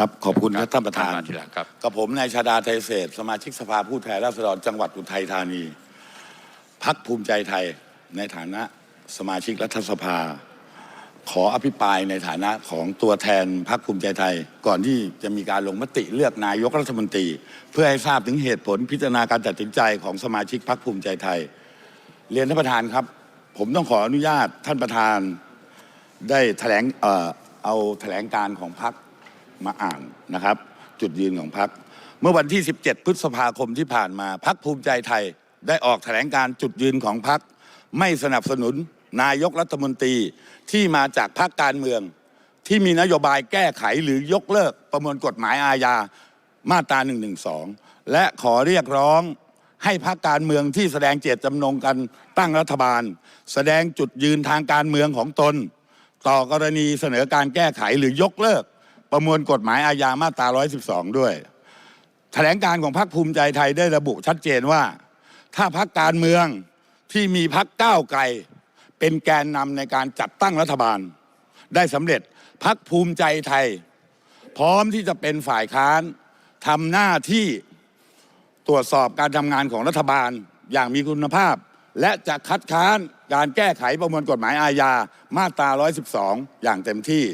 ครับขอบคุณครับท่านประธานมาทีหลังครับกับผมนายชาดาไทยเศรษฐ์สมาชิกสภาผู้แทนราษฎรจังหวัดอุทัยธานีพักภูมิใจไทยในฐานะสมาชิกรัฐสภา ขออภิปรายในฐานะของตัวแทนพักภูมิใจไทย ก่อนที่จะมีการลงมติเลือกนายกรัฐมนตรี เพื่อให้ทราบถึงเหตุผลพิจารณาการตัดสินใจของสมาชิกพักภูมิใจไทย เรียนท่านประธานครับ ผมต้องขออนุญาตท่านประธานได้แถลงเอ่อเอาแถลงการของพัก มาอ่านนะครับ จุดยืนของพัก เมื่อวันที่ 17 พฤษภาคมที่ผ่านมาพักภูมิใจไทยได้ออกแถลงการจุดยืนของพัก ไม่สนับสนุนนายกรัฐมนตรีที่มาจากพรรคการเมือง ที่มีนโยบายแก้ไขหรือยกเลิกประมวลกฎหมายอาญามาตรา 112 และขอเรียกร้องให้พรรคการเมืองที่แสดงเจตจำนงกันตั้งรัฐบาล แสดงจุดยืนทางการเมืองของตน ต่อกรณีเสนอการแก้ไขหรือยกเลิก ประมวลกฎหมายอาญามาตรา 112 ด้วย แถลงการของพรรคภูมิใจไทยได้ระบุชัดเจนว่า ถ้าพรรคการเมืองที่มีพรรคก้าวไกล เป็นแกนนำในการจัดตั้งรัฐบาล ได้สำเร็จพรรคภูมิใจไทย พร้อมที่จะเป็นฝ่ายค้านทำหน้าที่ตรวจสอบการทำงานของรัฐบาลอย่างมีคุณภาพ และจะคัดค้านการแก้ไขประมวลกฎหมายอาญามาตรา 112 อย่างเต็มที่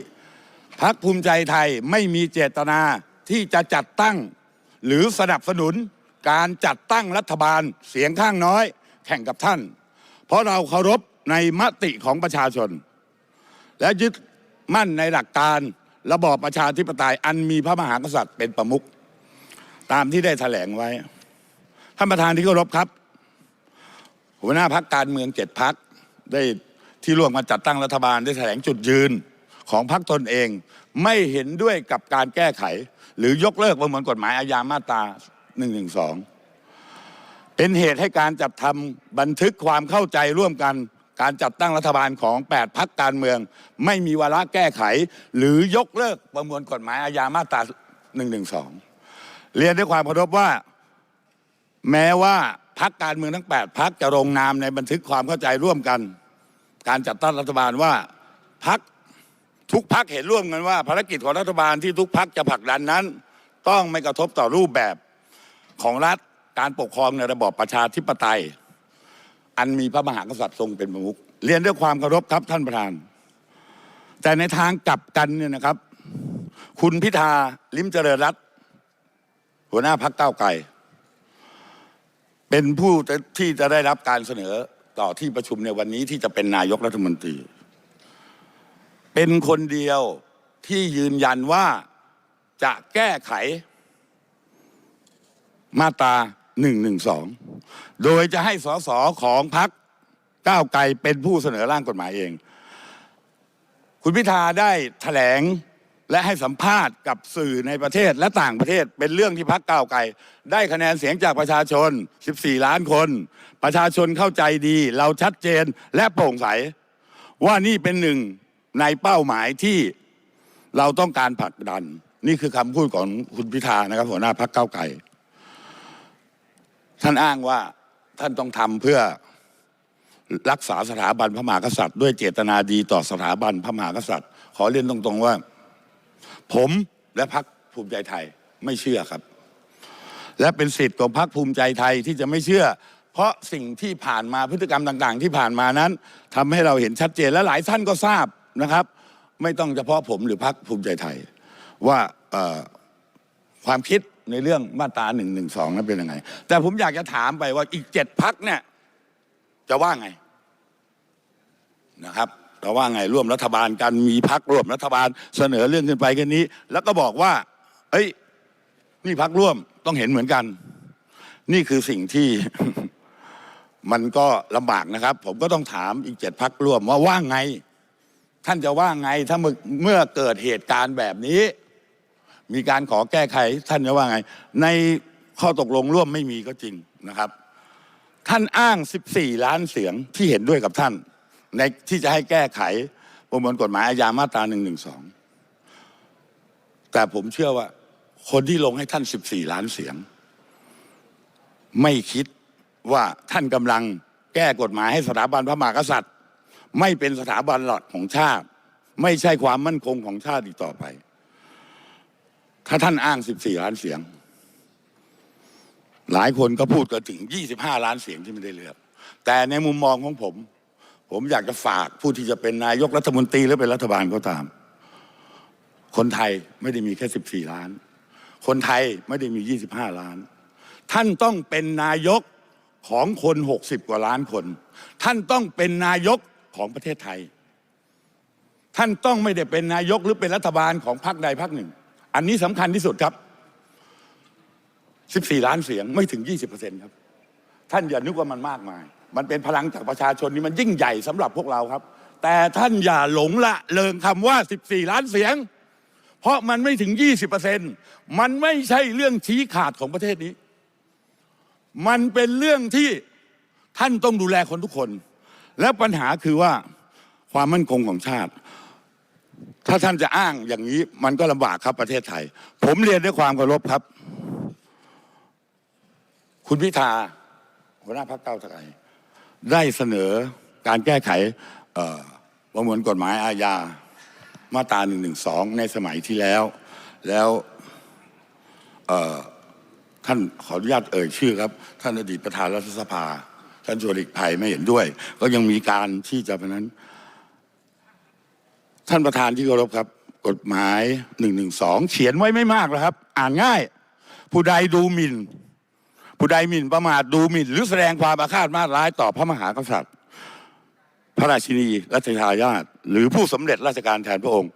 พักภูมิใจไทยไม่มีเจตนาที่จะจัดตั้ง หรือสนับสนุนการจัดตั้งรัฐบาลเสียงข้างน้อย แข่งกับท่าน เพราะเราเคารพในมติของประชาชน และยึดมั่นในหลักการระบอบประชาธิปไตยอันมีพระมหากษัตริย์เป็นประมุขตามที่ได้แถลงไว้ ท่านประธานที่เคารพครับ หัวหน้าพักการเมืองเจ็ดพักได้ที่ร่วมกันจัดตั้งรัฐบาลได้แถลงจุดยืน ของพักตนเอง ไม่เห็นด้วยกับการแก้ไข หรือยกเลิกประมวลกฎหมายอาญามาตรา112 เป็นเหตุให้การจัดทำบันทึกความเข้าใจร่วมกันการจัดตั้งรัฐบาลของ 8 พักการเมือง ไม่มีวาระแก้ไข หรือยกเลิกประมวลกฎหมายอาญามาตรา 112 เรียนด้วยความเคารพว่า แม้ว่าพักการเมืองทั้ง 8 พักจะลงนามในบันทึกความเข้าใจร่วมกัน การจัดตั้งรัฐบาลว่าพัก ทุกพักเห็นร่วมกันว่า ภารกิจของรัฐบาลที่ทุกพักจะผลักดันนั้น ต้องไม่กระทบต่อรูปแบบของรัฐการปกครองในระบอบประชาธิปไตย อันมีพระมหากษัตริย์ทรงเป็นประมุขเรียนด้วยความเคารพครับท่านประธาน แต่ในทางกลับกันเนี่ยนะครับ คุณพิธาลิมเจริญรัตน์หัวหน้าพักเก้าไกล เป็นผู้ที่จะได้รับการเสนอต่อที่ประชุมในวันนี้ที่จะเป็นนายกรัฐมนตรี เป็นคนเดียวที่ยืนยันว่าจะแก้ไข มาตรา112โดยจะให้สสของพรรคก้าวไกลเป็นผู้เสนอร่างกฎหมายเอง คุณพิธาได้แถลงและให้สัมภาษณ์กับสื่อในประเทศและต่างประเทศเป็นเรื่องที่พักก้าวไกล ได้คะแนนเสียงจากประชาชน 14 ล้านคน ประชาชนเข้าใจดี เราชัดเจนและโปร่งใส ว่านี่เป็นหนึ่ง ในเป้าหมายที่เราต้องการผลักดัน นี่คือคำพูดของคุณพิธานะครับ หัวหน้าพักเก้าไกลท่านอ้างว่าท่านต้องทำเพื่อรักษาสถาบันพระมหากษัตริย์ ด้วยเจตนาดีต่อสถาบันพระมหากษัตริย์ ขอเรียนตรงๆว่า ผมและพักภูมิใจไทยไม่เชื่อครับ และเป็นสิทธิ์ของพรรคภูมิใจไทยที่จะไม่เชื่อ เพราะสิ่งที่ผ่านมาพฤติกรรมต่าง ๆ ที่ผ่านมานั้นทำให้เราเห็นชัดเจนและหลายท่านก็ทราบ นะครับ ไม่ต้องเฉพาะผมหรือพรรคภูมิใจไทย ว่าความคิดในเรื่องมาตราหนึ่งหนึ่งสองนั้นเป็นยังไง แต่ผมอยากจะถามไปว่าอีกเจ็ดพักเนี่ย จะว่าไงนะครับจะว่าไงร่วมรัฐบาลกันมีพักร่วมรัฐบาลเสนอเรื่องขึ้นไปแค่นี้ แล้วก็บอกว่า เอ้ยนี่พักร่วมต้องเห็นเหมือนกัน นี่คือสิ่งที่มันก็ลำบากนะครับ ผมก็ต้องถามอีกเจ็ดพักร่วมว่าว่าไง ท่านจะว่าไงถ้าเมื่อเกิดเหตุการณ์แบบนี้ มีการขอแก้ไขท่านจะว่าไง ในข้อตกลงร่วมไม่มีก็จริงนะครับ ท่านอ้าง 14 ล้านเสียงที่เห็นด้วยกับท่าน ในที่จะให้แก้ไขประมวลกฎหมายอาญามาตรา112แต่ผมเชื่อว่า คนที่ลงให้ท่าน 14 ล้านเสียง ไม่คิดว่าท่านกำลังแก้กฎหมายให้สถาบันพระมหากษัตริย์ ไม่เป็นสถาบันหลักของชาติ ไม่ใช่ความมั่นคงของชาติอีกต่อไป ถ้าท่านอ้าง 14 ล้านเสียง หลายคนก็พูดกันถึง 25 ล้านเสียงที่ไม่ได้เลือก แต่ในมุมมองของผม ผมอยากจะฝากผู้ที่จะเป็นนายกรัฐมนตรีหรือเป็นรัฐบาลก็ตาม คนไทยไม่ได้มีแค่ 14 ล้าน คนไทยไม่ได้มี 25 ล้าน ท่านต้องเป็นนายกของคน 60 กว่าล้านคน ท่านต้องเป็นนายก ของประเทศไทย ท่านต้องไม่ได้เป็นนายกหรือเป็นรัฐบาลของพรรคใดพรรคหนึ่ง อันนี้สำคัญที่สุดครับ 14 ล้านเสียงไม่ถึง 20%ครับ ท่านอย่านึกว่ามันมากมาย มันเป็นพลังจากประชาชนนี่มันยิ่งใหญ่สำหรับพวกเราครับ แต่ท่านอย่าหลงละเลิงคำว่า 14 ล้านเสียง เพราะมันไม่ถึง 20%มันไม่ใช่เรื่องชี้ขาดของประเทศนี้ มันเป็นเรื่องที่ท่านต้องดูแลคนทุกคน และปัญหาคือว่าความมั่นคงของชาติ ถ้าท่านจะอ้างอย่างนี้มันก็ลำบากครับประเทศไทย ผมเรียนด้วยความเคารพครับ คุณพิธาหัวหน้าพรรคเก้าไกลได้เสนอการแก้ไขประมวลกฎหมายอาญามาตรา1นึในสมัยที่แล้ว แล้วท่านขออนุญาตเอ่ยชื่อครับ ท่านอดีตประธานรัฐสภา ท่านชวนหลีกภัยไม่เห็นด้วย ก็ยังมีการที่จะเพราะนั้น ท่านประธานที่เคารพครับ กฎหมาย1นึเขียนไว้ไม่มากแล้วครับ อ่านง่าย ผู้ใดดูหมิ่น ผู้ใดหมิ่นประมาทดูหมิ่น หรือแสดงความอาฆาตมาร้ายต่อพระมหากษัตริย์ พระราชินีรัชทายาทหรือผู้สำเร็จราชการแทนพระองค์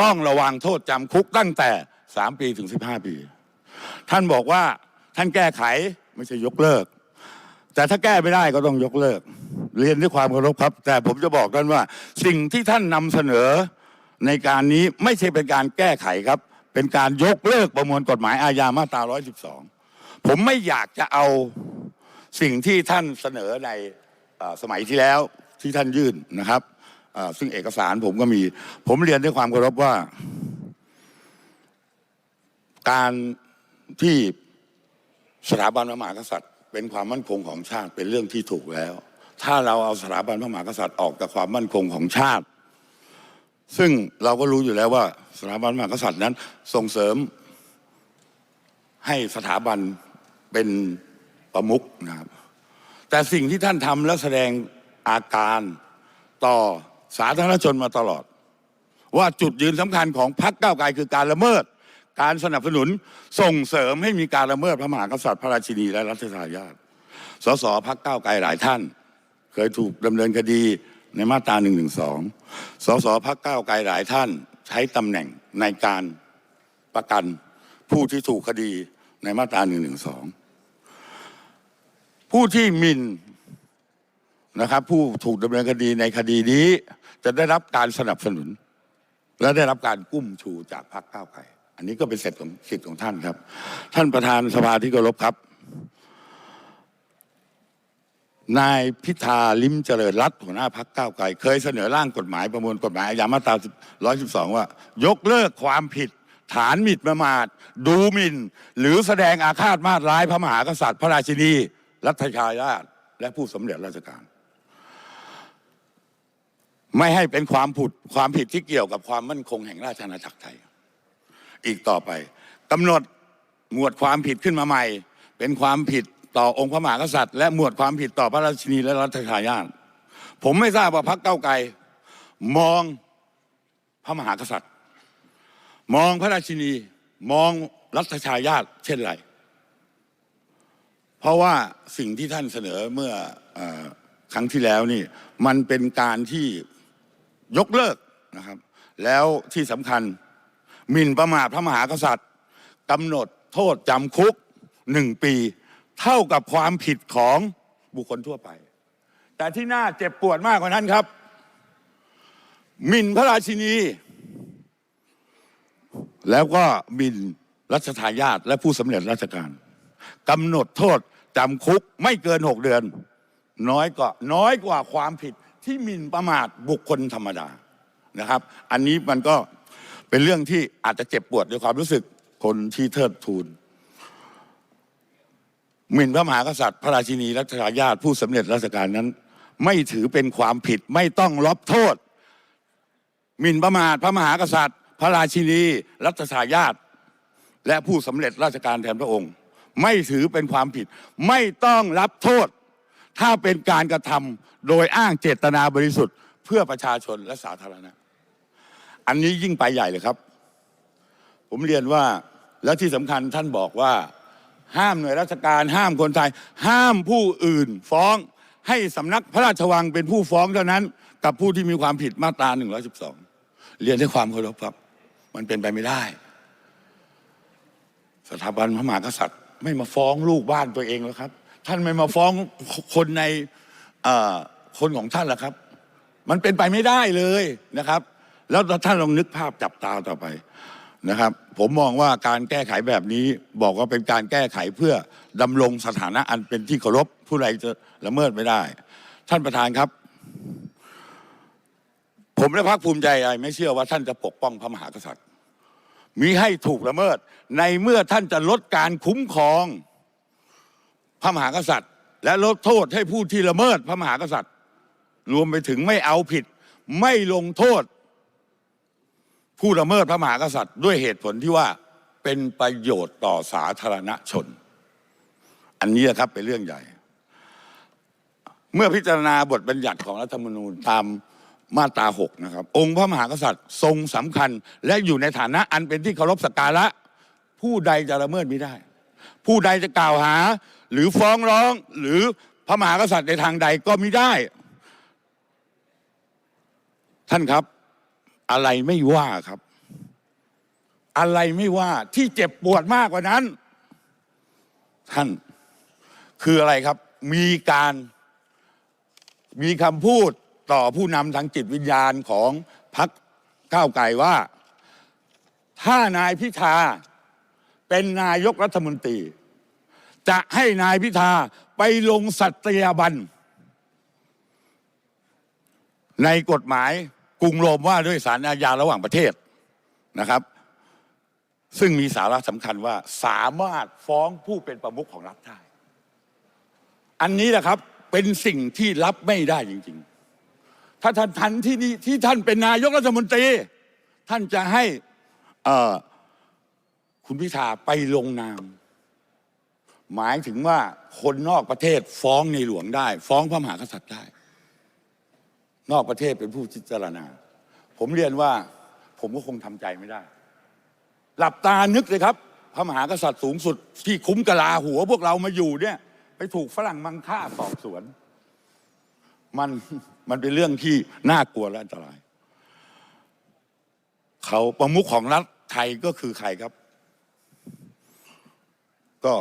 ต้องระวังโทษจำคุกตั้งแต่3ปีถึง15ปี ท่านบอกว่าท่านแก้ไขไม่ใช่ยกเลิก แต่ถ้าแก้ไม่ได้ก็ต้องยกเลิก เรียนด้วยความเคารพครับ แต่ผมจะบอกท่านว่า สิ่งที่ท่านนำเสนอในการนี้ไม่ใช่เป็นการแก้ไขครับ เป็นการยกเลิกประมวลกฎหมายอาญามาตรา 112 ผมไม่อยากจะเอาสิ่งที่ท่านเสนอในอสมัยที่แล้วที่ท่านยื่นนะครับซึ่งเอกสารผมก็มี ผมเรียนด้วยความเคารพว่า การที่สถาบันพระมหากษัตริย์ เป็นความมั่นคงของชาติเป็นเรื่องที่ถูกแล้ว ถ้าเราเอาสถาบันพระมหากษัตริย์ออกจากความมั่นคงของชาติ ซึ่งเราก็รู้อยู่แล้วว่าสถาบันพระมหากษัตริย์นั้นส่งเสริมให้สถาบันเป็นประมุขนะครับแต่สิ่งที่ท่านทำและแสดงอาการต่อสาธารณชนมาตลอด ว่าจุดยืนสำคัญของพรรคก้าวไกลคือการละเมิด การสนับสนุนส่งเสริมให้มีการละเมิดพระมหากษัตริย์พระราชินีและรัชทายาทสสพักเก้าไกลหลายท่าน เคยถูกดำเนินคดีในมาตรา1นึสสพักเก้าไกลหลายท่าน ใช้ตำแหน่งในการประกันผู้ที่ถูกคดีในมาตรา1นึผู้ที่มินนะครับผู้ถูกดำเนินคดีในคดีนี้ จะได้รับการสนับสนุน และได้รับการกุ้มชูจากพรรคก้าวไกล อันนี้ก็เป็นสิทธิ์ของสิทธิ์ของท่านครับ ท่านประธานสภาที่เคารพครับ นายพิธาลิมเจริญรัตน์หัวหน้าพักก้าวไกล เคยเสนอร่างกฎหมายประมวลกฎหมายอาญามาตรา112 ว่า ยกเลิกความผิดฐานหมิ่นประมาท ดูหมิ่น หรือแสดงอาฆาตมาตร้ายพระมหากษัตริย์ พระราชินี รัฐชายาทและผู้สำเร็จราชการ ไม่ให้เป็นความผิดความผิดที่เกี่ยวกับความมั่นคงแห่งราชอาณาจักรไทย อีกต่อไปกำหนดหมวดความผิดขึ้นมาใหม่ เป็นความผิดต่อองค์พระมหากษัตริย์ และหมวดความผิดต่อพระราชินีและรัชทายาทผมไม่ทราบว่าพรรคเก้าไกลมองพระมหากษัตริย์ มองพระราชินี มองรัชทายาทเช่นไร เพราะว่าสิ่งที่ท่านเสนอเมื่อออครั้งที่แล้วนี่ มันเป็นการที่ยกเลิกนะครับ แล้วที่สำคัญ หมิ่นประมาทพระมหากษัตริย์กำหนดโทษจำคุกหนึ่งปี เท่ากับความผิดของบุคคลทั่วไป แต่ที่น่าเจ็บปวดมากกว่านั้นครับหมิ่นพระราชินี แล้วก็หมิ่นรัชทายาทและผู้สำเร็จราชการกำหนดโทษจำคุกไม่เกินหกเดือน น้อยกว่าน้อยกว่าความผิดที่หมิ่นประมาทบุคคลธรรมดานะครับ อันนี้มันก็ เป็นเรื่องที่อาจจะเจ็บปวดในความรู้สึกคนที่เทิดทูนหมิ่นพระมหากษัตริย์ พระราชินีรัชทายาทผู้สำเร็จราชการนั้น ไม่ถือเป็นความผิดไม่ต้องรับโทษหมิ่นประมาทพระมหากษัตริย์ พระราชินีรัชทายาทและผู้สำเร็จราชการแทนพระองค์ ไม่ถือเป็นความผิด ไม่ต้องรับโทษ ถ้าเป็นการกระทำโดยอ้างเจตนาบริสุทธิ์ เพื่อประชาชนและสาธารณะ อันนี้ยิ่งไปใหญ่เลยครับ ผมเรียนว่าและที่สำคัญท่านบอกว่า ห้ามหน่วยราชการ ห้ามคนไทย ห้ามผู้อื่นฟ้อง ให้สำนักพระราชวังเป็นผู้ฟ้องเท่านั้น กับผู้ที่มีความผิดมาตรา 112 เรียนด้วยความเคารพครับ มันเป็นไปไม่ได้ สถาบันพระมหากษัตริย์ ไม่มาฟ้องลูกบ้านตัวเองแล้วครับ ท่านไม่มาฟ้องคนในคนของท่านแล้วครับ มันเป็นไปไม่ได้เลยนะครับ แล้วท่านลองนึกภาพจับตาต่อไปนะครับ ผมมองว่าการแก้ไขแบบนี้บอกว่าเป็นการแก้ไขเพื่อดำรงสถานะอันเป็นที่เคารพผู้ใดจะละเมิดไม่ได้ ท่านประธานครับ ผมและพรรคภูมิใจอะไทยไม่เชื่อว่าท่านจะปกป้องพระมหากษัตริย์ มีให้ถูกละเมิด ในเมื่อท่านจะลดการคุ้มครองพระมหากษัตริย์ และลดโทษให้ผู้ที่ละเมิดพระมหากษัตริย์ รวมไปถึงไม่เอาผิด ไม่ลงโทษ ละเมิดพระมหากษัตริย์ด้วยเหตุผลที่ว่าเป็นประโยชน์ต่อสาธารณชน อันนี้ครับเป็นเรื่องใหญ่ เมื่อพิจารณาบทบัญญัติของรัฐธรรมนูญตามมาตราหกนะครับ องค์พระมหากษัตริย์ทรงสำคัญ และอยู่ในฐานะอันเป็นที่เคารพสักการะ ผู้ใดจะละเมิดไม่ได้ ผู้ใดจะกล่าวหา หรือฟ้องร้องหรือพระมหากษัตริย์ในทางใดก็ไมิได้ ท่านครับ อะไรไม่ว่าครับ อะไรไม่ว่าที่เจ็บปวดมากกว่านั้น ท่านคืออะไรครับ มีการมีคำพูดต่อผู้นำทางจิตวิญญาณของพรรคก้าวไกลว่า ถ้านายพิธาเป็นนายกรัฐมนตรี จะให้นายพิธาไปลงสัตยาบัน ในกฎหมาย กรุงโรมว่าด้วยสารอาญาระหว่างประเทศนะครับ ซึ่งมีสาระสำคัญว่าสามารถฟ้องผู้เป็นประมุขของรัฐได้ อันนี้แหละครับเป็นสิ่งที่รับไม่ได้จริง ๆ ถ้าท่านทันที่นี่ที่ท่านเป็นนายกรัฐมนตรี ท่านจะให้คุณพิธาไปลงนาม หมายถึงว่าคนนอกประเทศฟ้องในหลวงได้ ฟ้องพระมหากษัตริย์ได้ นอกประเทศเป็นผู้พิจารณา ผมเรียนว่าผมก็คงทำใจไม่ได้ หลับตานึกเลยครับ พระมหากษัตริย์สูงสุด ที่คุ้มกะลาหัวพวกเรามาอยู่เนี่ย ไปถูกฝรั่งมังค่าสอบสวน มันมันเป็นเรื่องที่น่ากลัวและอันตราย เขาประมุขของรัฐไทยก็คือใครครับ ก็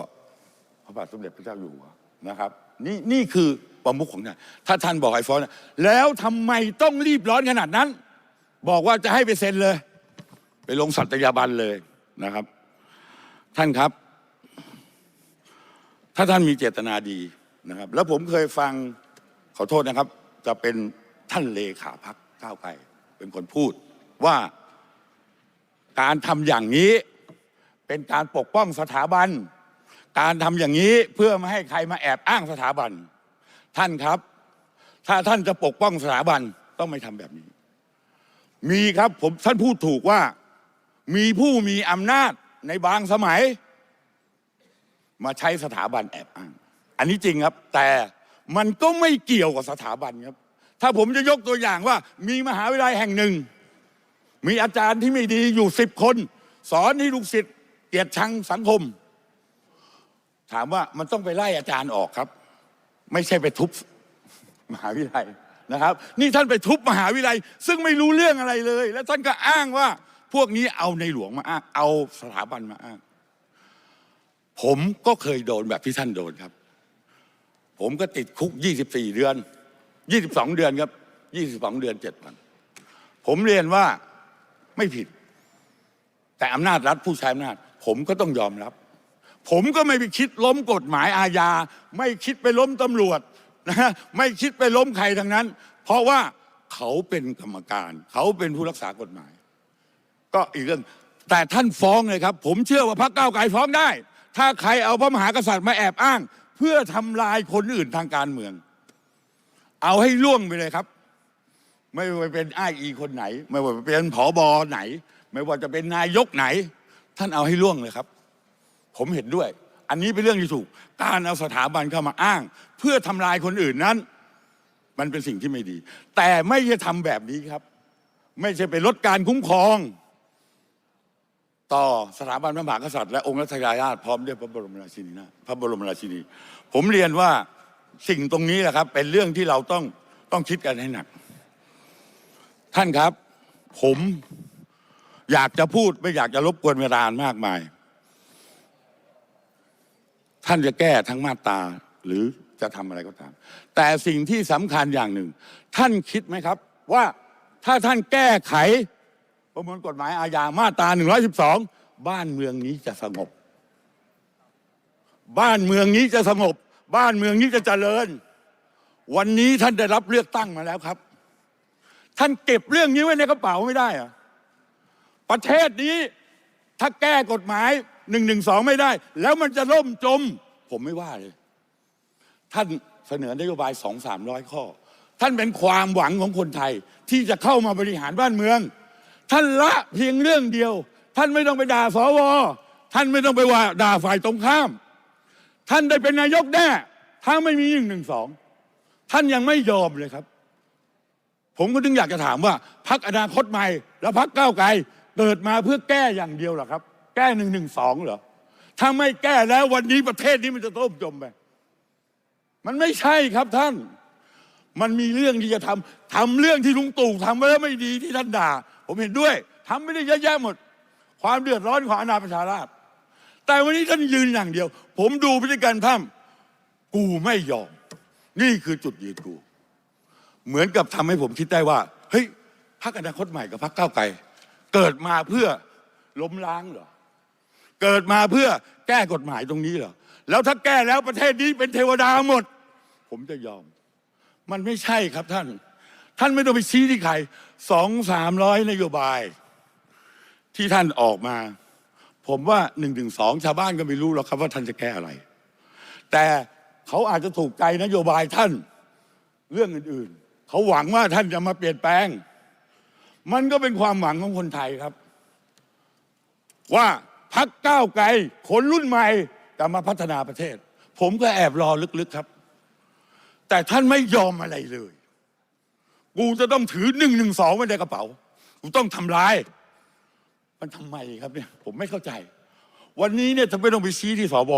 พระบาทสมเด็จพระเจ้าอยู่หัวนะครับ นี่นี่คือ ประมุขของท่านถ้าท่านบอกไอ้ฟอนแล้วทำไมต้องรีบร้อนขนาดนั้น บอกว่าจะให้ไปเซ็นเลย ไปลงสัตยาบันเลยนะครับ ท่านครับ ถ้าท่านมีเจตนาดีนะครับ แล้วผมเคยฟังขอโทษนะครับ จะเป็นท่านเลขาพักก้าวไกลเป็นคนพูดว่าการทำอย่างนี้เป็นการปกป้องสถาบัน การทำอย่างนี้เพื่อไม่ให้ใครมาแอบอ้างสถาบัน ท่านครับ ถ้าท่านจะปกป้องสถาบันต้องไม่ทำแบบนี้ มีครับผมท่านพูดถูกว่า มีผู้มีอำนาจในบางสมัย มาใช้สถาบันแอบอ้าง อันนี้จริงครับ แต่มันก็ไม่เกี่ยวกับสถาบันครับ ถ้าผมจะยกตัวอย่างว่า มีมหาวิทยาลัยแห่งหนึ่ง มีอาจารย์ที่ไม่ดีอยู่สิบคน สอนให้ลูกศิษย์เกลียดชังสังคม ถามว่ามันต้องไปไล่อาจารย์ออกครับ ไม่ใช่ไปทุบมหาวิทยาลัยนะครับ นี่ท่านไปทุบมหาวิทยาลัย ซึ่งไม่รู้เรื่องอะไรเลย แล้วท่านก็อ้างว่า พวกนี้เอาในหลวงมาอ้างเอาสถาบันมาอ้าง ผมก็เคยโดนแบบที่ท่านโดนครับ ผมก็ติดคุก 24 เดือน 22 เดือนครับ 22 เดือน7วันผมเรียนว่าไม่ผิด แต่อำนาจรัฐผู้ใช้อำนาจ ผมก็ต้องยอมรับ ผมก็ไม่ไปคิดล้มกฎหมายอาญา ไม่คิดไปล้มตำรวจนะไม่คิดไปล้มใครทั้งนั้น เพราะว่าเขาเป็นกรรมการ เขาเป็นผู้รักษากฎหมาย ก็อีกเรื่อง แต่ท่านฟ้องเลยครับ ผมเชื่อว่าพรรคก้าวไกลฟ้องได้ ถ้าใครเอาพระมหากษัตริย์มาแอบอ้าง เพื่อทำลายคนอื่นทางการเมือง เอาให้ล่วงไปเลยครับ ไม่ว่าจะเป็นไอ้อีคนไหน ไม่ว่าจะเป็นผอบอไหน ไม่ว่าจะเป็นนายกไหน ท่านเอาให้ล่วงเลยครับ ผมเห็นด้วย อันนี้เป็นเรื่องที่ถูก การเอาสถาบันเข้ามาอ้าง เพื่อทำลายคนอื่นนั้น มันเป็นสิ่งที่ไม่ดี แต่ไม่ใช่ทำแบบนี้ครับ ไม่ใช่ไปลดการคุ้มครอง ต่อสถาบันพระมหากษัตริย์และองค์รัชกาลาชพร้อมด้วยพระบรมราชินีนาพระบรมราชินี ผมเรียนว่าสิ่งตรงนี้แหละครับ เป็นเรื่องที่เราต้องต้องคิดกันให้หนัก ท่านครับ ผมอยากจะพูดไม่อยากจะรบกวนเวลามากมาย ท่านจะแก้ทั้งมาตราหรือจะทำอะไรก็ตาม แต่สิ่งที่สำคัญอย่างหนึ่ง ท่านคิดไหมครับ ว่าถ้าท่านแก้ไขประมวลกฎหมายอาญามาตรา 112 บ้านเมืองนี้จะสงบ บ้านเมืองนี้จะสงบ บ้านเมืองนี้จะเจริญ วันนี้ท่านได้รับเลือกตั้งมาแล้วครับ ท่านเก็บเรื่องนี้ไว้ในกระเป๋าไม่ได้อะประเทศนี้ถ้าแก้กฎหมาย หนึ่งหนึ่งสองไม่ได้ แล้วมันจะล่มจม ผมไม่ว่าเลย ท่านเสนอนโยบายสองสามร้อยข้อ ท่านเป็นความหวังของคนไทย ที่จะเข้ามาบริหารบ้านเมือง ท่านละเพียงเรื่องเดียว ท่านไม่ต้องไปด่าสวท่านไม่ต้องไปว่าด่าฝ่ายตรงข้าม ท่านได้เป็นนายกแน่ถ้าไม่มีหนึ่งหนึ่งสองท่านยังไม่ยอมเลยครับ ผมก็ถึงอยากจะถามว่าพักอนาคตใหม่ และพักก้าวไกลเกิดมาเพื่อแก้อย่างเดียวหรอครับ แก้หนึ่งหนึ่งสองเหรอ ถ้าไม่แก้แล้ววันนี้ประเทศนี้มันจะต้มจมไป มันไม่ใช่ครับท่าน มันมีเรื่องที่จะทำทำเรื่องที่ลุงตู่ทำไว้แล้วไม่ดีที่ท่านด่า ผมเห็นด้วยทำไม่ได้เยอะแยะหมด ความเดือดร้อนของอาณาประชาราษฎรแต่วันนี้ท่านยืนอย่างเดียว ผมดูพฤติกรรมท่านกูไม่ยอม นี่คือจุดยืนกู เหมือนกับทำให้ผมคิดได้ว่า เฮ้ยพรรคอนาคตใหม่กับพรรคก้าวไกลเกิดมาเพื่อล้มล้างเหรอ เกิดมาเพื่อแก้กฎหมายตรงนี้เหรอแล้วถ้าแก้แล้วประเทศนี้เป็นเทวดาหมด ผมจะยอม มันไม่ใช่ครับท่าน ท่านไม่ต้องไปชี้ที่ใครสองสามร้อยนโยบาย ที่ท่านออกมา ผมว่าหนึ่งถึงสองชาวบ้านก็ไม่รู้หรอกครับว่าท่านจะแก้อะไร แต่เขาอาจจะถูกใจนโยบายท่านเรื่องอื่นๆ เขาหวังว่าท่านจะมาเปลี่ยนแปลง มันก็เป็นความหวังของคนไทยครับ ว่า พักก้าวไกลคนรุ่นใหม่จะมาพัฒนาประเทศ ผมก็แอบรอลึกๆครับ แต่ท่านไม่ยอมอะไรเลย กูจะต้องถือหนึ่งหนึ่งสองไว้ในกระเป๋า กูต้องทำร้าย มันทำไมครับเนี่ย ผมไม่เข้าใจ วันนี้เนี่ยจะไม่ต้องไปชี้ที่สบ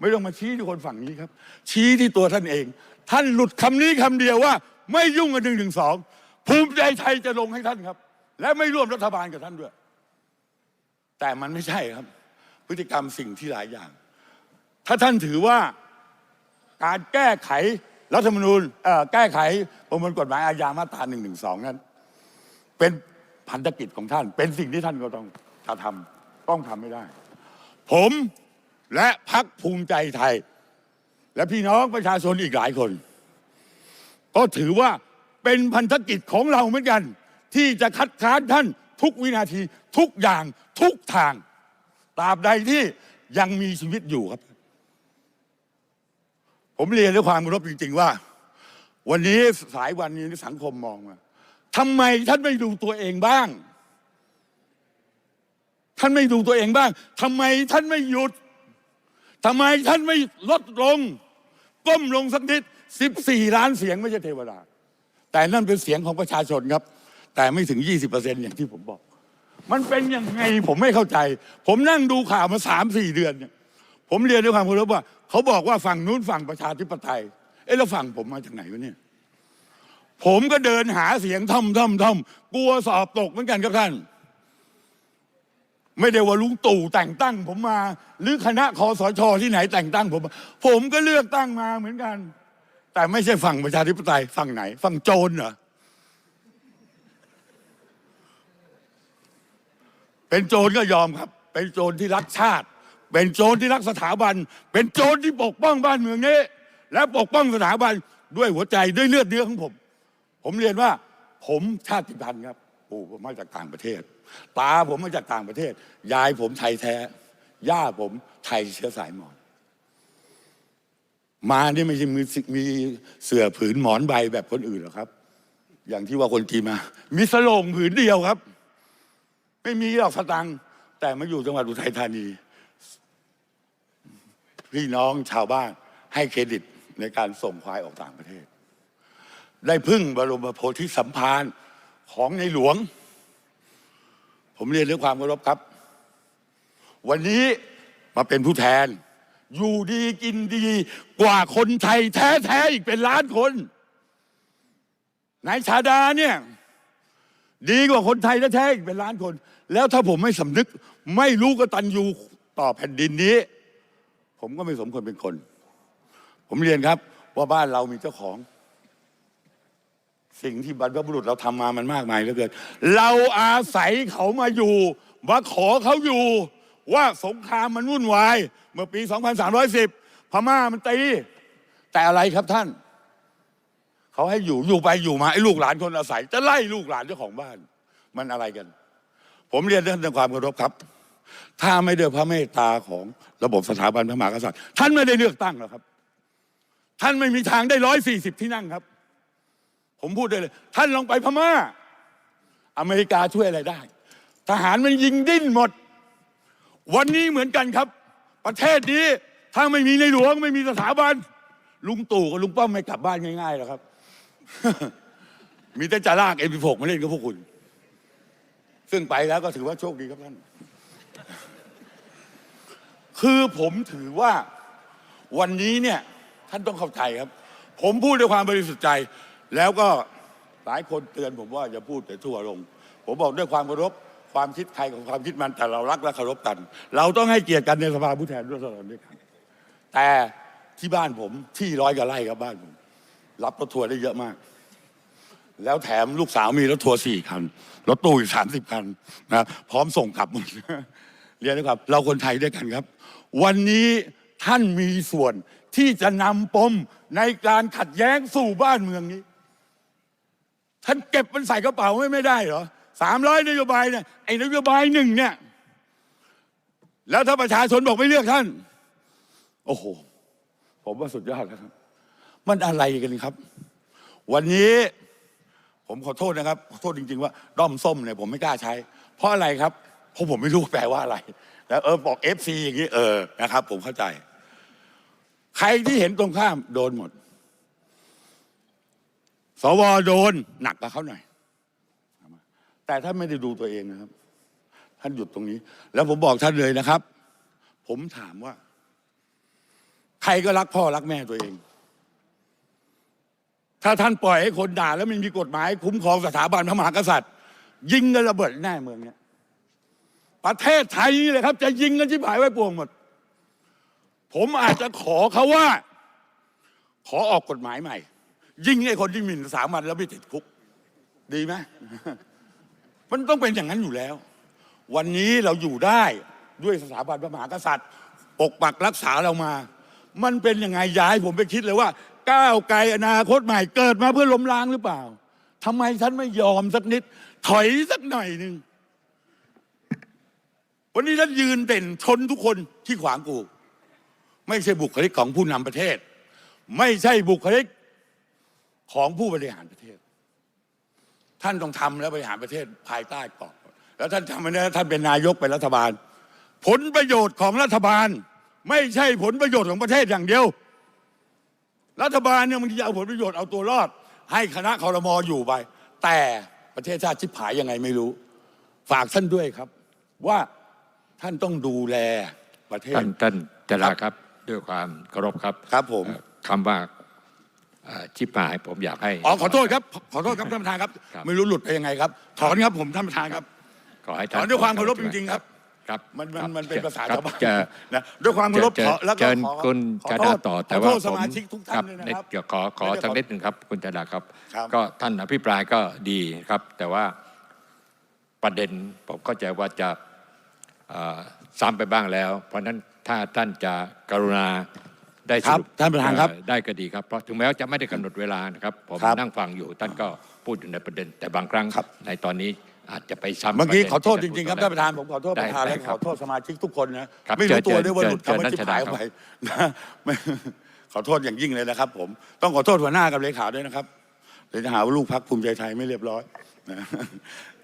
ไม่ต้องมาชี้ที่คนฝั่งนี้ครับ ชี้ที่ตัวท่านเอง ท่านหลุดคำนี้คำเดียวว่า ไม่ยุ่งกับหนึ่งหนึ่งสองภูมิใจไทยจะลงให้ท่านครับ และไม่ร่วมรัฐบาลกับท่านด้วย แต่มันไม่ใช่ครับ พฤติกรรมสิ่งที่หลายอย่าง ถ้าท่านถือว่าการแก้ไขรัฐธรรมนูญแก้ไขประมวลกฎหมายอาญามาตราหนึ่งหนึ่งสองนั้น เป็นพันธกิจของท่าน เป็นสิ่งที่ท่านก็ต้องจะทำต้องทำไม่ได้ ผมและพักภูมิใจไทย และพี่น้องประชาชนอีกหลายคน ก็ถือว่าเป็นพันธกิจของเราเหมือนกัน ที่จะคัดค้านท่านทุกวินาทีทุกอย่างทุกทาง ตราบใดที่ยังมีชีวิตอยู่ครับ ผมเรียนด้วยความเคารพจริง ๆ ว่า วันนี้สายวันนี้สังคมมองมาทำไมท่านไม่ดูตัวเองบ้าง ท่านไม่ดูตัวเองบ้างทำไมท่านไม่หยุดทำไมท่านไม่ลดลง ก้มลงสักนิด14ล้านเสียงไม่ใช่เทวดา แต่นั่นเป็นเสียงของประชาชนครับ แต่ไม่ถึง 20%อย่างที่ผมบอก มันเป็นยังไงผมไม่เข้าใจ ผมนั่งดูข่าวมาสามสี่เดือนเนี่ยผมเรียนด้วยความเคารพว่า เขาบอกว่าฝั่งนู้นฝั่งประชาธิปไตย เอ๊ะแล้วฝั่งผมมาจากไหนวะเนี่ย ผมก็เดินหาเสียงท่อมท่อมท่อมกลัวสอบตกเหมือนกันครับท่าน ไม่ได้ว่าลุงตู่แต่งตั้ง ผมมา หรือคณะคอสชที่ไหนแต่งตั้ง ผมมาผมก็เลือกตั้งมาเหมือนกัน แต่ไม่ใช่ฝั่งประชาธิปไตยฝั่งไหน ฝั่งโจรเหรอ เป็นโจรก็ยอมครับ เป็นโจรที่รักชาติ เป็นโจรที่รักสถาบัน เป็นโจรที่ปกป้องบ้านเมืองนี้ และปกป้องสถาบันด้วยหัวใจด้วยเลือดเนื้อของผม ผมเรียนว่า ผมชาติพันธุ์ครับปู่ผมมาจากต่างประเทศตาผมมาจากต่างประเทศ ยายผมไทยแท้ ย่าผมไทยเชื้อสายมอญมานี่ไม่ใช่มีมีเสื่อผืนหมอนใบแบบคนอื่นหรอกครับ อย่างที่ว่าคนจีนมา มีสโลงผืนเดียวครับ ไม่มีหรอกสตังค์แต่มาอยู่จังหวัดอุทัยธานี พี่น้องชาวบ้านให้เครดิตในการส่งควายออกต่างประเทศ ได้พึ่งบรมโพธิสัมภารของในหลวง ผมเรียนด้วยความเคารพครับ วันนี้มาเป็นผู้แทน อยู่ดีกินดีกว่าคนไทยแท้ๆอีกเป็นล้านคนนายชาดาเนี่ย ดีกว่าคนไทยแท้ๆอีกเป็นล้านคน แล้วถ้าผมไม่สำนึก ไม่รู้กตัญญูต่อแผ่นดินนี้ ผมก็ไม่สมควรเป็นคน ผมเรียนครับ ว่าบ้านเรามีเจ้าของ สิ่งที่บรรพบุรุษเราทำมามันมากมายเหลือเกินเราอาศัยเขามาอยู่มาขอเขาอยู่ ว่าสงครามมันวุ่นวาย เมื่อปี 2310 พม่ามันตีแต่อะไรครับท่าน เขาให้อยู่อยู่ไปอยู่มาไอ้ลูกหลานคนอาศัย จะไล่ลูกหลานเจ้าของบ้าน มันอะไรกัน ผมเรียนท่านด้วยความเคารพครับ ถ้าไม่ด้วยพระเมตตาของระบบสถาบันพระมหากษัตริย์ท่านไม่ได้เลือกตั้งหรอกครับ ท่านไม่มีทางได้ร้อยสี่สิบที่นั่งครับ ผมพูดได้เลย ท่านลองไปพม่า อเมริกาช่วยอะไรได้ ทหารมันยิงดิ้นหมด วันนี้เหมือนกันครับ ประเทศนี้ถ้าไม่มีในหลวงไม่มีสถาบันลุงตู่กับลุงป้อมไม่กลับบ้านง่ายๆหรอกครับ มีแต่จะลากเอ็มพีมาเล่นกับพวกคุณ ซึ่งไปแล้วก็ถือว่าโชคดีครับท่าน คือผมถือว่าวันนี้เนี่ย ท่านต้องเข้าใจครับ ผมพูดด้วยความบริสุทธิ์ใจ แล้วก็หลายคนเตือนผมว่าอย่าพูดแต่ทั่วลง ผมบอกด้วยความเคารพความคิดใครของความคิดมันแต่เรารักและเคารพกัน เราต้องให้เกียรติกันในสภาผู้แทนราษฎรด้วยกันแต่ที่บ้านผมที่ร้อยกว่าไร่ครับบ้านผม รับรถทัวร์ได้เยอะมาก แล้วแถมลูกสาวมีรถทัวร์สี่คัน รถตู้อีกสามสิบคันนะพร้อมส่งกลับหมดเรียนนะครับ เราคนไทยด้วยกันครับ วันนี้ท่านมีส่วนที่จะนำปมในการขัดแย้งสู่บ้านเมืองนี้ ท่านเก็บมันใส่กระเป๋าไม่ไม่ได้เหรอสามร้อยนโยบายเนี่ยไอ้นโยบายหนึ่งเนี่ย แล้วถ้าประชาชนบอกไม่เลือกท่าน โอ้โห ผมว่าสุดยอดแล้วครับ มันอะไรกันครับ วันนี้ผมขอโทษนะครับขอโทษจริง ๆ ว่าด้อมส้มเนี่ยผมไม่กล้าใช้ เพราะอะไรครับ เพราะผมไม่รู้แปลว่าอะไร แล้วเออบอกเอฟซีอย่างนี้เออนะครับ ผมเข้าใจ ใครที่เห็นตรงข้ามโดนหมด สวโดนหนักกว่าเขาหน่อย แต่ท่านไม่ได้ดูตัวเองนะครับ ท่านหยุดตรงนี้ แล้วผมบอกท่านเลยนะครับ ผมถามว่า ใครก็รักพ่อรักแม่ตัวเอง ถ้าท่านปล่อยให้คนด่า แล้วไม่มีกฎหมาย คุ้มครองสถาบันพระมหากษัตริย์ ยิงกันระเบิดแน่เมืองเนี้ยประเทศไทยนี่เลยครับ จะยิงกันชิบหายไว้ปวงหมด ผมอาจจะขอเขาว่า ขอออกกฎหมายใหม่ ยิงไอ้คนที่หมิ่นสามัญแล้วไม่ติดคุก ดีไหมมันต้องเป็นอย่างนั้นอยู่แล้ว วันนี้เราอยู่ได้ด้วยสถาบันพระมหากษัตริย์ ปกปักรักษาเรามา มันเป็นยังไงย้ายผมไปคิดเลยว่า ก้าวไกลอนาคตใหม่เกิดมาเพื่อล้มล้างหรือเปล่าทำไมฉันไม่ยอมสักนิด ถอยสักหน่อยหนึ่งวันนี้ท่านยืนเด่นชนทุกคนที่ขวางกู ไม่ใช่บุคลิกของผู้นำประเทศ ไม่ใช่บุคลิกของผู้บริหารประเทศ ท่านต้องทำและบริหารประเทศภายใต้กรอบแล้วท่านทำไว้นะท่านเป็นนายกเป็นรัฐบาล ผลประโยชน์ของรัฐบาล ไม่ใช่ผลประโยชน์ของประเทศอย่างเดียว รัฐบาลเนี่ยมันจะเอาผลประโยชน์เอาตัวรอด ให้คณะคอรมออยู่ไป แต่ประเทศชาติชิบหายยังไงไม่รู้ ฝากท่านด้วยครับ ว่าท่านต้องดูแลประเทศ ท่านท่านจราครับด้วยความเคารพครับครับผม เอ่อคำว่าเอ่อชิบหายผมอยากให้ อ๋อขอโทษครับ ขอโทษครับท่านประธานครับ ครับ ไม่รู้หลุดไปยังไงครับ ถอนครับผมท่านประธานครับ ขอให้ถอนด้วยความเคารพจริงๆครับ ครับมันมันครับมันเป็นภาษาครัชาวบ้านจะนะด้วยความเคารพจะขอแล้วก็เชิญขอคุณขอจาโทดาษต่อแต่ขอว่าโทษผสมมาชิกทุกท่านเลยนะครับเดี๋ยวขอขอไม่ได้สักนิดหนึ่งครับ คุณจาดาครับครับ ก็ท่านอภิปรายก็ดีครับ แต่ว่าประเด็นผมเข้าใจว่าจะเอ่อซ้ำไปบ้างแล้ว เพราะฉะนั้นถ้าท่านจะกรุณาได้สครับรุปท่านประธานครับเอ่อได้ก็ดีครับเพราะถึงแม้ว่าจะไม่ได้กำหนดเวลานะครับผมครับนั่งฟังอยู่ท่านก็พูดอยู่ในประเด็นแต่บางครั้งครับในตอนนี้ อาจจะไปซ้ำเมื่อกี้ประด็นขอโทษจที่ริงๆครับพูท่านประธานผมขอโทษได้ประธานและได้คขรัอบโทษสมาชิกทุกคนนะครับเไม่รู้ตัวเชิญด้วยว่าหลุดเชิญคำว่าท่านชิบหายชนะไปนะไม่ขอโทษอย่างยิ่งเลยนะครับ ผมต้องขอโทษหัวหน้ากับเลขาด้วยนะครับเดี๋ยวจะหาว่าลูกพักภูมิใจไทยไม่เรียบร้อยนะ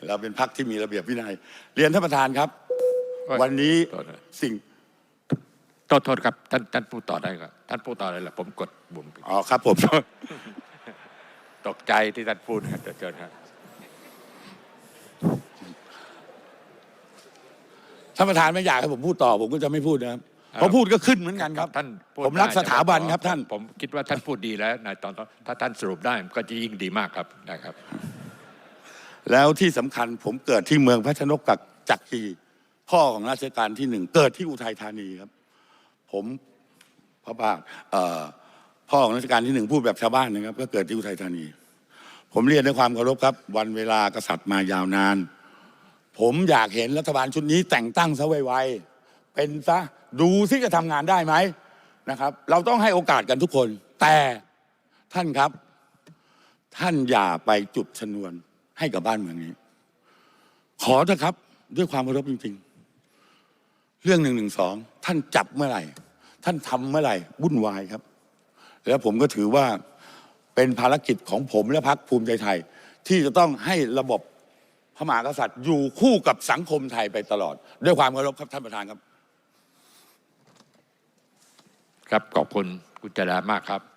เราเป็นพักที่มีระเบียบวินัย เรียนท่านประธานครับโอ้ยวันนี้โทษนะสิ่งโทษโทษครับท่านท่านพูดต่อได้ครับท่านพูดต่อเลยเหรอผมกดบุ่มอ๋อครับผมตกใจที่ท่านพูดครับเชิญครับ ท่านประธานไม่อยากให้ผมพูดต่อ ผมก็จะไม่พูดนะครับเพราะพูดก็ขึ้นเหมือนกันครับท่านพูดผมรักได้สถาบันแต่ว่ครับท่าน ผมคิดว่าท่านพูดดีแล้วในตอนต้นถ้าท่านสรุปได้ก็จะยิ่งดีมากครับได้ครับ แล้วที่สำคัญผมเกิดที่เมืองพระชนกกักจักรีพ่อของรัชกาลที่หนึ่งเกิดที่อุทัยธานีครับ ผมพระบาทเอ่อพ่อของรัชกาลที่หนึ่งพูดแบบชาวบ้านนะครับ ก็เกิดที่อุทัยธานี ผมเรียนด้วยความเคารพครับ วันเวลากษัตริย์มายาวนาน ผมอยากเห็นรัฐบาลชุดนี้แต่งตั้งซะไวๆเป็นซะดูซิจะทำงานได้ไหมนะครับ เราต้องให้โอกาสกันทุกคน แต่ท่านครับ ท่านอย่าไปจุดชนวนให้กับบ้านเมืองนี้ ขอเถอะครับด้วยความเคารพจริง ๆ เรื่องหนึ่งหนึ่งสองท่านจับเมื่อไหร่ ท่านทำเมื่อไหร่วุ่นวายครับ แล้วผมก็ถือว่าเป็นภารกิจของผมและพรรคภูมิใจไทย ที่จะต้องให้ระบบ พระมหากษัตริย์อยู่คู่กับสังคมไทยไปตลอด ด้วยความเคารพครับท่านประธานครับ ครับขอบคุณคุณจดามากครับ